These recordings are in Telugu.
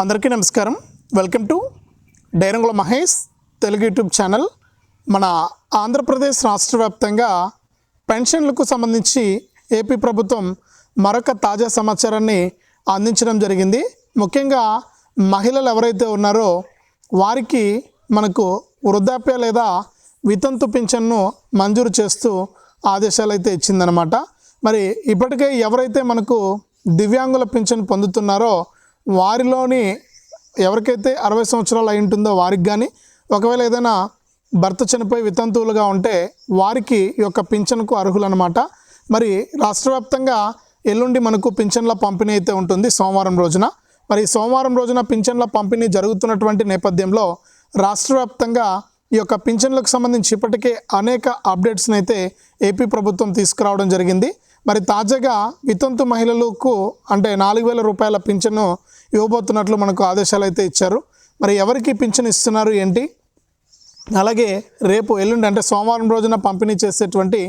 అందరికీ నమస్కారం. Welcome to Dairangula Mahesh Telugu YouTube channel. మన ఆంధ్రప్రదేశ్ రాష్ట్ర వ్యాప్తంగా పెన్షన్లకు సంబంధించి ఏపీ ప్రభుత్వం మరొక తాజా సమాచారాన్ని అందించడం జరిగింది. ముఖ్యంగా మహిళలు ఎవరైతే ఉన్నారో వారికి మనకు వృద్ధాప్య లేదా వితంతు పింఛన్ను మంజూరు చేస్తూ ఆదేశాలు అయితే ఇచ్చిందనమాట మరి ఇప్పటికే ఎవరైతే మనకు దివ్యాంగుల పింఛన్ పొందుతున్నారో వారిలోని ఎవరికైతే అరవై సంవత్సరాలు అయి ఉంటుందో వారికి కానీ ఒకవేళ ఏదైనా భర్త చనిపోయి వితంతువులుగా ఉంటే వారికి ఈ యొక్క పింఛన్కు అర్హులన్నమాట. మరి రాష్ట్రవ్యాప్తంగా ఎల్లుండి మనకు పింఛన్ల పంపిణీ అయితే ఉంటుంది సోమవారం రోజున. మరి సోమవారం రోజున పింఛన్ల పంపిణీ జరుగుతున్నటువంటి నేపథ్యంలో రాష్ట్రవ్యాప్తంగా ఈ యొక్క పింఛన్లకు సంబంధించి ఇప్పటికే అనేక అప్డేట్స్ని అయితే ఏపీ ప్రభుత్వం తీసుకురావడం జరిగింది. మరి తాజాగా వితంతు మహిళలకు అంటే నాలుగు వేల రూపాయల పింఛను ఇవ్వబోతున్నట్లు మనకు ఆదేశాలు అయితే ఇచ్చారు. మరి ఎవరికి పింఛను ఇస్తున్నారు ఏంటి? అలాగే రేపు ఎల్లుండి అంటే సోమవారం రోజున పంపిణీ చేసేటువంటి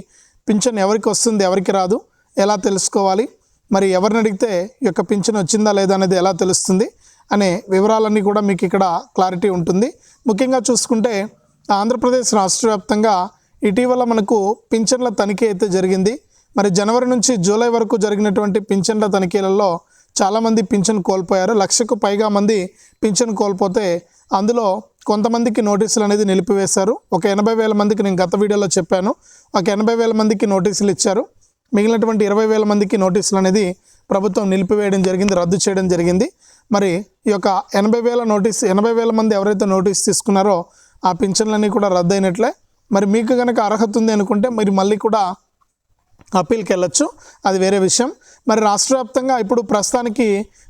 పింఛన్ ఎవరికి వస్తుంది ఎవరికి రాదు ఎలా తెలుసుకోవాలి మరి ఎవరిని అడిగితే ఈ యొక్క పింఛన్ వచ్చిందా లేదా అనేది ఎలా తెలుస్తుంది అనే వివరాలన్నీ కూడా మీకు ఇక్కడ క్లారిటీ ఉంటుంది. ముఖ్యంగా చూసుకుంటే ఆంధ్రప్రదేశ్ రాష్ట్ర వ్యాప్తంగా ఇటీవల మనకు పింఛన్ల తనిఖీ అయితే జరిగింది. మరి జనవరి నుంచి జూలై వరకు జరిగినటువంటి పింఛన్ల తనిఖీలలో చాలామంది పింఛన్ కోల్పోయారు. లక్షకు పైగా మంది పింఛన్ కోల్పోతే అందులో కొంతమందికి నోటీసులు అనేది నిలిపివేశారు. ఒక ఎనభై వేల మందికి నేను గత వీడియోలో చెప్పాను. ఒక ఎనభై వేల మందికి నోటీసులు ఇచ్చారు. మిగిలినటువంటి ఇరవై వేల మందికి నోటీసులు అనేది ప్రభుత్వం నిలిపివేయడం జరిగింది రద్దు చేయడం జరిగింది. మరి ఈ యొక్క ఎనభై వేల నోటీస్ ఎనభై వేల మంది ఎవరైతే నోటీస్ తీసుకున్నారో ఆ పింఛన్లన్నీ కూడా రద్దు అయినట్లే మరి మీకు కనుక అర్హత ఉంది అనుకుంటే మీరు మళ్ళీ కూడా అప్పీల్కి వెళ్ళొచ్చు అది వేరే విషయం. మరి రాష్ట్ర వ్యాప్తంగా ఇప్పుడు ప్రస్తుతానికి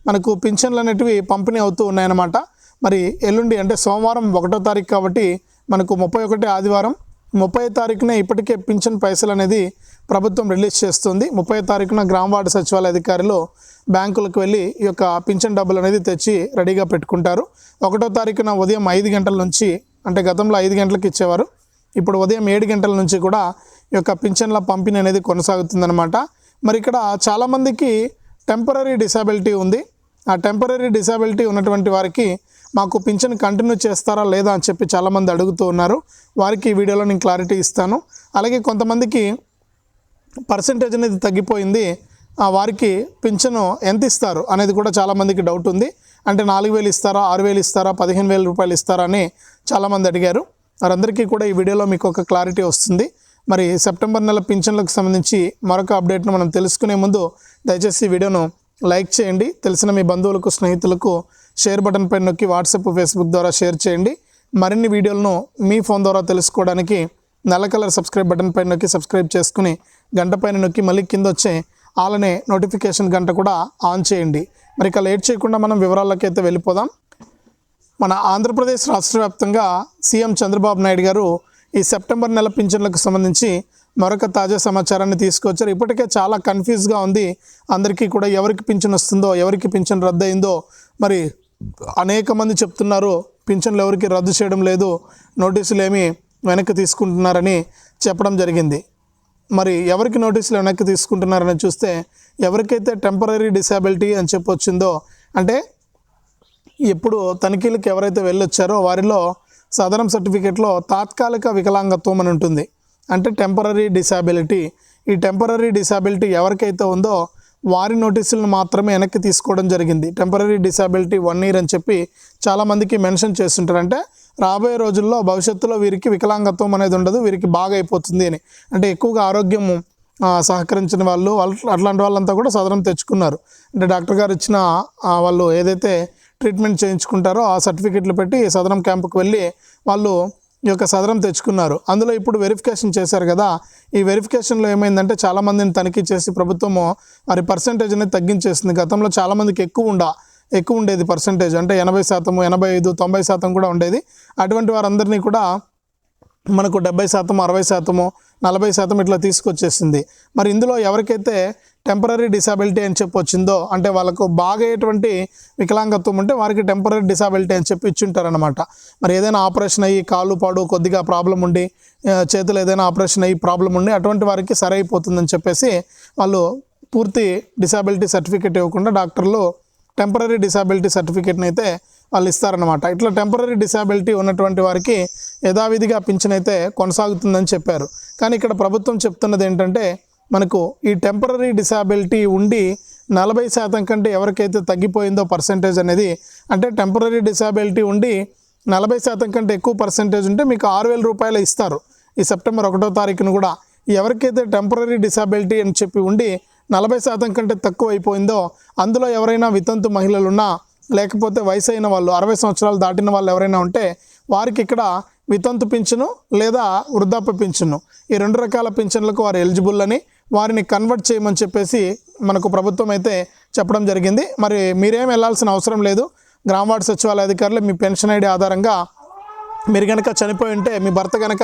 మనకు పింఛన్లు అనేటివి పంపిణీ అవుతూ ఉన్నాయన్నమాట. మరి ఎల్లుండి అంటే సోమవారం ఒకటో తారీఖు కాబట్టి మనకు ముప్పై ఒకటి ఆదివారం ముప్పై తారీఖున ఇప్పటికే పింఛన్ పైసలు అనేది ప్రభుత్వం రిలీజ్ చేస్తుంది. ముప్పై తారీఖున గ్రామ వార్డు సచివాలయ అధికారులు బ్యాంకులకు వెళ్ళి ఈ యొక్క పింఛన్ డబ్బులు అనేది తెచ్చి రెడీగా పెట్టుకుంటారు. ఒకటో తారీఖున ఉదయం ఐదు గంటల నుంచి అంటే గతంలో ఐదు గంటలకు ఇచ్చేవారు. ఇప్పుడు ఉదయం ఏడు గంటల నుంచి కూడా ఈ యొక్క పింఛన్ల పంపిణీ అనేది కొనసాగుతుందన్నమాట. మరి ఇక్కడ చాలామందికి టెంపరీ డిసాబిలిటీ ఉంది. ఆ టెంపరీ డిసాబిలిటీ ఉన్నటువంటి వారికి మాకు పింఛన్ కంటిన్యూ చేస్తారా లేదా అని చెప్పి చాలామంది అడుగుతూ ఉన్నారు. వారికి ఈ వీడియోలో నేను క్లారిటీ ఇస్తాను. అలాగే కొంతమందికి పర్సంటేజ్ అనేది తగ్గిపోయింది. ఆ వారికి పింఛను ఎంత ఇస్తారు అనేది కూడా చాలామందికి డౌట్ ఉంది. అంటే నాలుగు వేలు ఇస్తారా ఆరు వేలు ఇస్తారా పదిహేను వేల రూపాయలు ఇస్తారా అని చాలామంది అడిగారు. వారందరికీ కూడా ఈ వీడియోలో మీకు ఒక క్లారిటీ వస్తుంది. మరి సెప్టెంబర్ నెల పింఛన్లకు సంబంధించి మరొక అప్డేట్ను మనం తెలుసుకునే ముందు దయచేసి ఈ వీడియోను లైక్ చేయండి. తెలిసిన మీ బంధువులకు స్నేహితులకు షేర్ బటన్ పైన నొక్కి వాట్సాప్ ఫేస్బుక్ ద్వారా షేర్ చేయండి. మరిన్ని వీడియోలను మీ ఫోన్ ద్వారా తెలుసుకోవడానికి నల్ల కలర్ సబ్స్క్రైబ్ బటన్ పైన నొక్కి సబ్స్క్రైబ్ చేసుకుని గంట పైన నొక్కి మళ్ళీ కింద వచ్చే అలానే నోటిఫికేషన్ గంట కూడా ఆన్ చేయండి. మరి ఇక లేట్ చేయకుండా మనం వివరాల్లోకి అయితే వెళ్ళిపోదాం. మన ఆంధ్రప్రదేశ్ రాష్ట్ర వ్యాప్తంగా సీఎం చంద్రబాబు నాయుడు గారు ఈ సెప్టెంబర్ నెల పింఛన్లకు సంబంధించి మరొక తాజా సమాచారాన్ని తీసుకొచ్చారు. ఇప్పటికే చాలా కన్ఫ్యూజ్గా ఉంది. అందరికీ కూడా ఎవరికి పింఛన్ వస్తుందో ఎవరికి పింఛన్ రద్దు అయిందో మరి అనేక మంది చెప్తున్నారు పింఛన్లు ఎవరికి రద్దు చేయడం లేదు నోటీసులు ఏమి వెనక్కి తీసుకుంటున్నారని చెప్పడం జరిగింది. మరి ఎవరికి నోటీసులు వెనక్కి తీసుకుంటున్నారని చూస్తే ఎవరికైతే టెంపరీ డిసాబిలిటీ అని చెప్పి వచ్చిందో అంటే ఎప్పుడు తనిఖీలకు ఎవరైతే వెళ్ళొచ్చారో వారిలో సదరం సర్టిఫికేట్లో తాత్కాలిక వికలాంగత్వం అని ఉంటుంది. అంటే టెంపరీ డిసాబిలిటీ. ఈ టెంపరీ డిసాబిలిటీ ఎవరికైతే ఉందో వారి నోటీసులను మాత్రమే వెనక్కి తీసుకోవడం జరిగింది. టెంపరీ డిసాబిలిటీ వన్ ఇయర్ అని చెప్పి చాలామందికి మెన్షన్ చేస్తుంటారు. అంటే రాబోయే రోజుల్లో భవిష్యత్తులో వీరికి వికలాంగత్వం అనేది ఉండదు వీరికి బాగా అయిపోతుంది అని. అంటే ఎక్కువగా ఆరోగ్యం సహకరించిన వాళ్ళు వాళ్ళ- అట్లాంటి వాళ్ళంతా కూడా సదరం తెచ్చుకున్నారు. అంటే డాక్టర్ గారు ఇచ్చిన వాళ్ళు ఏదైతే ట్రీట్మెంట్ చేయించుకుంటారో ఆ సర్టిఫికెట్లు పెట్టి సదరం క్యాంపుకి వెళ్ళి వాళ్ళు ఈ యొక్క సదరం తెచ్చుకున్నారు. అందులో ఇప్పుడు వెరిఫికేషన్ చేశారు కదా ఈ వెరిఫికేషన్లో ఏమైందంటే చాలామందిని తనిఖీ చేసి ప్రభుత్వము వారి పర్సంటేజ్ అనేది తగ్గించేసింది. గతంలో చాలామందికి ఎక్కువ ఉండ ఎక్కువ ఉండేది పర్సంటేజ్ అంటే ఎనభై శాతము ఎనభై ఐదు తొంభై శాతం కూడా ఉండేది. అటువంటి వారందరినీ కూడా మనకు డెబ్బై శాతం అరవై శాతము నలభై శాతం ఇట్లా తీసుకొచ్చేసింది. మరి ఇందులో ఎవరికైతే టెంపరీ డిసాబిలిటీ అని చెప్పి వచ్చిందో అంటే వాళ్ళకు బాగయ్యేటువంటి వికలాంగత్వం ఉంటే వారికి టెంపరీ డిసాబిలిటీ అని చెప్పి ఇచ్చుంటారనమాట మరి ఏదైనా ఆపరేషన్ అయ్యి కాళ్ళు పాడు కొద్దిగా ప్రాబ్లం ఉండి చేతులు ఏదైనా ఆపరేషన్ అయ్యి ప్రాబ్లం ఉండి అటువంటి వారికి సరైపోతుందని చెప్పేసి వాళ్ళు పూర్తి డిసాబిలిటీ సర్టిఫికేట్ ఇవ్వకుండా డాక్టర్లు టెంపరీ డిసాబిలిటీ సర్టిఫికేట్ని అయితే వాళ్ళు ఇస్తారనమాట ఇట్లా టెంపరీ డిసాబిలిటీ ఉన్నటువంటి వారికి యథావిధిగా పింఛన్ అయితే కొనసాగుతుందని చెప్పారు. కానీ ఇక్కడ ప్రభుత్వం చెప్తున్నది ఏంటంటే మనకు ఈ టెంపరీ డిసాబిలిటీ ఉండి నలభై శాతం కంటే ఎవరికైతే తగ్గిపోయిందో పర్సంటేజ్ అనేది అంటే టెంపరీ డిసాబిలిటీ ఉండి నలభై శాతం కంటే ఎక్కువ పర్సంటేజ్ ఉంటే మీకు ఆరు వేల రూపాయలు ఇస్తారు. ఈ సెప్టెంబర్ ఒకటో తారీఖున కూడా ఎవరికైతే టెంపరీ డిసాబిలిటీ అని చెప్పి ఉండి నలభై శాతం కంటే తక్కువ అయిపోయిందో అందులో ఎవరైనా వితంతు మహిళలు ఉన్నా లేకపోతే వయసు అయిన వాళ్ళు అరవై సంవత్సరాలు దాటిన వాళ్ళు ఎవరైనా ఉంటే వారికి ఇక్కడ వితంతు పింఛను లేదా వృద్ధాప్య పింఛను. ఈ రెండు రకాల పింఛన్లకు వారు ఎలిజిబుల్ అని వారిని కన్వర్ట్ చేయమని చెప్పేసి మనకు ప్రభుత్వం అయితే చెప్పడం జరిగింది. మరి మీరేం వెళ్ళాల్సిన అవసరం లేదు. గ్రామ సచివాలయ అధికారులు మీ పెన్షన్ ఐడి ఆధారంగా మీరు కనుక చనిపోయి ఉంటే మీ భర్త కనుక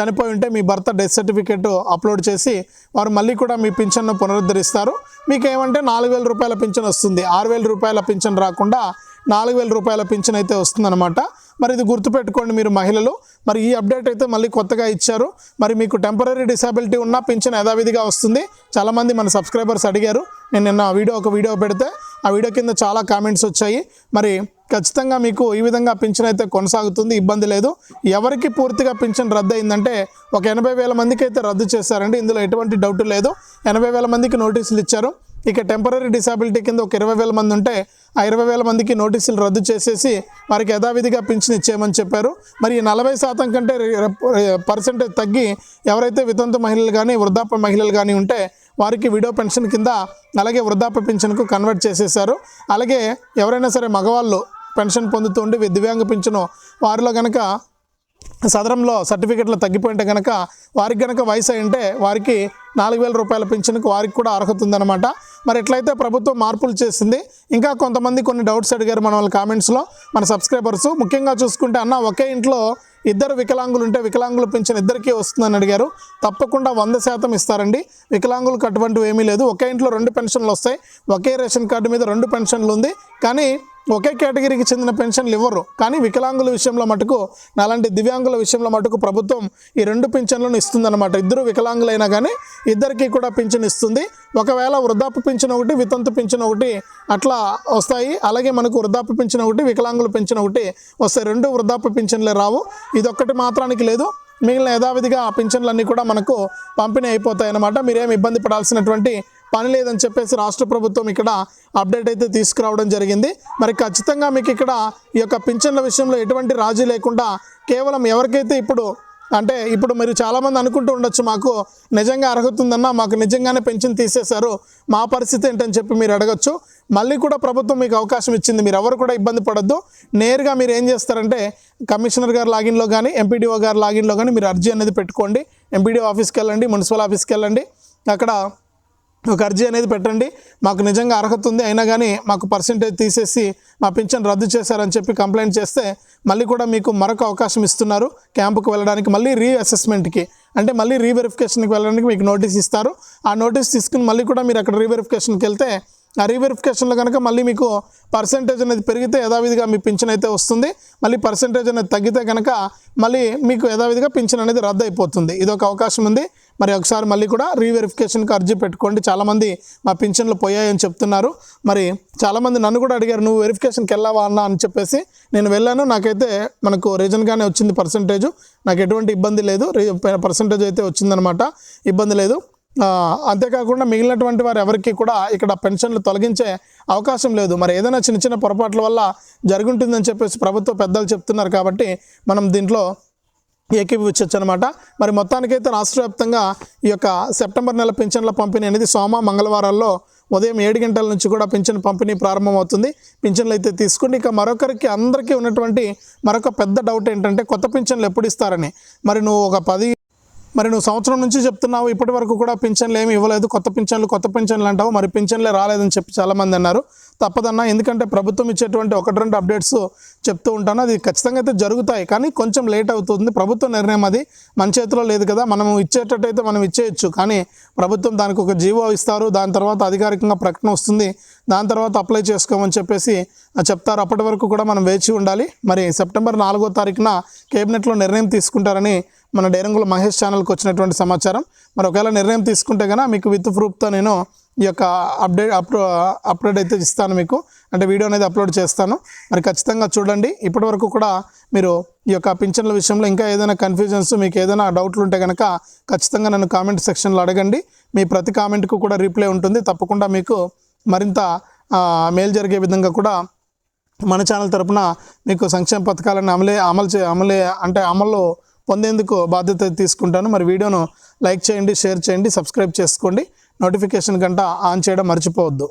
చనిపోయి ఉంటే మీ భర్త డెత్ సర్టిఫికేట్ అప్లోడ్ చేసి వారు మళ్ళీ కూడా మీ పింఛన్ను పునరుద్ధరిస్తారు. మీకు ఏమంటే నాలుగు వేల రూపాయల పింఛన్ వస్తుంది. ఆరు వేల రూపాయల పింఛన్ రాకుండా నాలుగు వేల రూపాయల పింఛన్ అయితే వస్తుందన్నమాట. మరి ఇది గుర్తుపెట్టుకోండి మీరు మహిళలు. మరి ఈ అప్డేట్ అయితే మళ్ళీ కొత్తగా ఇచ్చారు. మరి మీకు టెంపరీ డిసాబిలిటీ ఉన్న పింఛన్ యథావిధిగా వస్తుంది. చాలామంది మన సబ్స్క్రైబర్స్ అడిగారు. నేను నిన్న వీడియో ఒక వీడియో పెడితే ఆ వీడియో కింద చాలా కామెంట్స్ వచ్చాయి. మరి ఖచ్చితంగా మీకు ఈ విధంగా పింఛన్ అయితే కొనసాగుతుంది. ఇబ్బంది లేదు. ఎవరికి పూర్తిగా పింఛన్ రద్దు అయిందంటే ఒక ఎనభై వేల మందికి అయితే రద్దు చేశారండి. ఇందులో ఎటువంటి డౌట్ లేదు. ఎనభై వేల మందికి నోటీసులు ఇచ్చారు. ఇక టెంపరీ డిసాబిలిటీ కింద ఒక ఇరవై వేల మంది ఉంటే ఆ ఇరవై వేల మందికి నోటీసులు రద్దు చేసేసి వారికి యథావిధిగా పింఛన్ ఇచ్చేయమని చెప్పారు. మరి ఈ నలభై శాతం కంటే పర్సెంటేజ్ తగ్గి ఎవరైతే వితంత మహిళలు కానీ వృద్ధాప్య మహిళలు కానీ ఉంటే వారికి విడో పెన్షన్ కింద అలాగే వృద్ధాప్య పెన్షన్కు కన్వర్ట్ చేసేసారు అలాగే ఎవరైనా సరే మగవాళ్ళు పెన్షన్ పొందుతుండి దివ్యాంగ పింఛను వారిలో కనుక సదరంలో సర్టిఫికెట్లు తగ్గిపోయింటే కనుక వారికి కనుక వయసు అయి ఉంటే వారికి నాలుగు వేల రూపాయల పింఛన్కి వారికి కూడా అర్హత ఉందన్నమాట. మరి ఎట్లయితే ప్రభుత్వం మార్పులు చేసింది ఇంకా కొంతమంది కొన్ని డౌట్స్ అడిగారు మన వాళ్ళ కామెంట్స్లో. మన సబ్స్క్రైబర్స్ ముఖ్యంగా చూసుకుంటే అన్న ఒకే ఇంట్లో ఇద్దరు వికలాంగులు ఉంటే వికలాంగుల పింఛన్ ఇద్దరికీ వస్తుందని అడిగారు. తప్పకుండా వంద శాతం ఇస్తారండి. వికలాంగులకు అటువంటివి ఏమీ లేదు. ఒకే ఇంట్లో రెండు పెన్షన్లు వస్తాయి. ఒకే రేషన్ కార్డు మీద రెండు పెన్షన్లు ఉంది. కానీ ఒకే కేటగిరీకి చెందిన పెన్షన్లు ఇవ్వరు. కానీ వికలాంగుల విషయంలో మటుకు అలాంటి దివ్యాంగుల విషయంలో మటుకు ప్రభుత్వం ఈ రెండు పింఛన్లను ఇస్తుందన్నమాట. ఇద్దరు వికలాంగులైనా కానీ ఇద్దరికి కూడా పింఛన్ ఇస్తుంది. ఒకవేళ వృద్ధాప్య పింఛన్ ఒకటి వితంతు పింఛన్ ఒకటి అట్లా వస్తాయి. అలాగే మనకు వృద్ధాప్య పింఛన్ ఒకటి వికలాంగుల పింఛన్ ఒకటి వస్తాయి రెండు వృద్ధాప్య పింఛన్లే రావు. ఇదొక్కటి మాత్రానికి లేదు. మిగిలిన యథావిధిగా ఆ పింఛన్లన్నీ కూడా మనకు పంపిణీ అయిపోతాయి అన్నమాట మీరేం ఇబ్బంది పడాల్సినటువంటి పని లేదని చెప్పేసి రాష్ట్ర ప్రభుత్వం ఇక్కడ అప్డేట్ అయితే తీసుకురావడం జరిగింది. మరి ఖచ్చితంగా మీకు ఇక్కడ ఈ యొక్క పింఛన్ల విషయంలో ఎటువంటి రాజీ లేకుండా కేవలం ఎవరికైతే ఇప్పుడు అంటే ఇప్పుడు మీరు చాలామంది అనుకుంటూ ఉండొచ్చు మాకు నిజంగా అర్హత ఉందన్నా మాకు నిజంగానే పెన్షన్ తీసేశారు మా పరిస్థితి ఏంటని చెప్పి మీరు అడగచ్చు. మళ్ళీ కూడా ప్రభుత్వం మీకు అవకాశం ఇచ్చింది మీరు ఎవరు కూడా ఇబ్బంది పడద్దు. నేరుగా మీరు ఏం చేస్తారంటే కమిషనర్ గారు లాగిన్లో కానీ ఎంపీడీఓ గారు లాగిన్లో కానీ మీరు అర్జీ అనేది పెట్టుకోండి. ఎంపీడీఓ ఆఫీస్కి వెళ్ళండి మున్సిపల్ ఆఫీస్కి వెళ్ళండి. అక్కడ ఒక అర్జీ అనేది పెట్టండి. మాకు నిజంగా అర్హత ఉంది. అయినా కానీ మాకు పర్సంటేజ్ తీసేసి మా పింఛన్ రద్దు చేశారని చెప్పి కంప్లైంట్ చేస్తే మళ్ళీ కూడా మీకు మరొక అవకాశం ఇస్తున్నారు. క్యాంపుకు వెళ్ళడానికి మళ్ళీ రీ అసెస్మెంట్కి అంటే మళ్ళీ రీవెరిఫికేషన్కి వెళ్ళడానికి మీకు నోటీస్ ఇస్తారు. ఆ నోటీస్ తీసుకుని మళ్ళీ కూడా మీరు అక్కడ రీవెరిఫికేషన్కి వెళ్తే ఆ రీవెరిఫికేషన్లో కనుక మళ్ళీ మీకు పర్సంటేజ్ అనేది పెరిగితే యథావిధిగా మీ పింఛన్ అయితే వస్తుంది. మళ్ళీ పర్సంటేజ్ అనేది తగ్గితే కనుక మళ్ళీ మీకు యథావిధిగా పింఛన్ అనేది రద్దు అయిపోతుంది ఇది ఒక అవకాశం ఉంది. మరి ఒకసారి మళ్ళీ కూడా రీవెరిఫికేషన్కి అర్జీ పెట్టుకోండి. చాలామంది మా పింఛన్లు పోయాయని చెప్తున్నారు. మరి చాలామంది నన్ను కూడా అడిగారు నువ్వు వెరిఫికేషన్కి వెళ్ళావా అన్న? అని చెప్పేసి నేను వెళ్ళాను. నాకైతే మనకు రీజన్గానే వచ్చింది పర్సంటేజ్ నాకు ఎటువంటి ఇబ్బంది లేదు. పర్సంటేజ్ అయితే వచ్చిందనమాట. ఇబ్బంది లేదు. అంతేకాకుండా మిగిలినటువంటి వారు ఎవరికి కూడా ఇక్కడ పెన్షన్లు తొలగించే అవకాశం లేదు. మరి ఏదైనా చిన్న చిన్న పొరపాట్ల వల్ల జరుగుంటుందని చెప్పేసి ప్రభుత్వ పెద్దలు చెప్తున్నారు కాబట్టి మనం దీంట్లో ఏకీభవించవచ్చు అనమాట మరి మొత్తానికైతే రాష్ట్ర వ్యాప్తంగా ఈ యొక్క సెప్టెంబర్ నెల పింఛన్ల పంపిణీ అనేది సోమ మంగళవారాల్లో ఉదయం ఏడు గంటల నుంచి కూడా పింఛన్ పంపిణీ ప్రారంభమవుతుంది. పింఛన్లు అయితే తీసుకుని ఇక మరొకరికి అందరికీ ఉన్నటువంటి మరొక పెద్ద డౌట్ ఏంటంటే కొత్త పింఛన్లు ఎప్పుడు ఇస్తారని. మరి నువ్వు ఒక పది మరి నువ్వు సంవత్సరం నుంచి చెప్తున్నావు ఇప్పటి వరకు కూడా పింఛన్లు ఏమి ఇవ్వలేదు. కొత్త పింఛన్లు కొత్త పింఛన్లు అంటావు. మరి పింఛన్లే రాలేదని చెప్పి చాలామంది అన్నారు. తప్పదన్నా ఎందుకంటే ప్రభుత్వం ఇచ్చేటువంటి ఒకటి రెండు అప్డేట్స్ చెప్తూ ఉంటాను. అది ఖచ్చితంగా అయితే జరుగుతాయి కానీ కొంచెం లేట్ అవుతుంది. ప్రభుత్వ నిర్ణయం అది. మన చేతిలో లేదు కదా మనం ఇచ్చేటట్టయితే మనం ఇచ్చేయచ్చు. కానీ ప్రభుత్వం దానికి ఒక జీవో ఇస్తారు. దాని తర్వాత అధికారికంగా ప్రకటన వస్తుంది. దాని తర్వాత అప్లై చేసుకోమని చెప్పేసి చెప్తారు. అప్పటి వరకు కూడా మనం వేచి ఉండాలి. మరి సెప్టెంబర్ నాలుగో తారీఖున కేబినెట్లో నిర్ణయం తీసుకుంటారని మన డైరంగుల మహేష్ ఛానల్కి వచ్చినటువంటి సమాచారం. మరి ఒకవేళ నిర్ణయం తీసుకుంటే కనుక మీకు విత్ ప్రూఫ్తో నేను ఈ యొక్క అప్డేట్ అప్లో అప్లోడ్ అయితే ఇస్తాను మీకు. అంటే వీడియో అనేది అప్లోడ్ చేస్తాను. మరి ఖచ్చితంగా చూడండి. ఇప్పటివరకు కూడా మీరు ఈ యొక్క పింఛన్ల విషయంలో ఇంకా ఏదైనా కన్ఫ్యూజన్స్ మీకు ఏదైనా డౌట్లు ఉంటే కనుక ఖచ్చితంగా నన్ను కామెంట్ సెక్షన్లో అడగండి. మీ ప్రతి కామెంట్కు కూడా రిప్లై ఉంటుంది. తప్పకుండా మీకు మరింత మేలు జరిగే విధంగా కూడా మన ఛానల్ తరపున మీకు సంక్షేమ పథకాలను అమలే అమలు చే అమలే అంటే అమలు పొందేందుకు బాధ్యత తీసుకుంటాను. మరి వీడియోను లైక్ చేయండి షేర్ చేయండి సబ్స్క్రైబ్ చేసుకోండి. నోటిఫికేషన్ గంట ఆన్ చేయడం మర్చిపోవద్దు.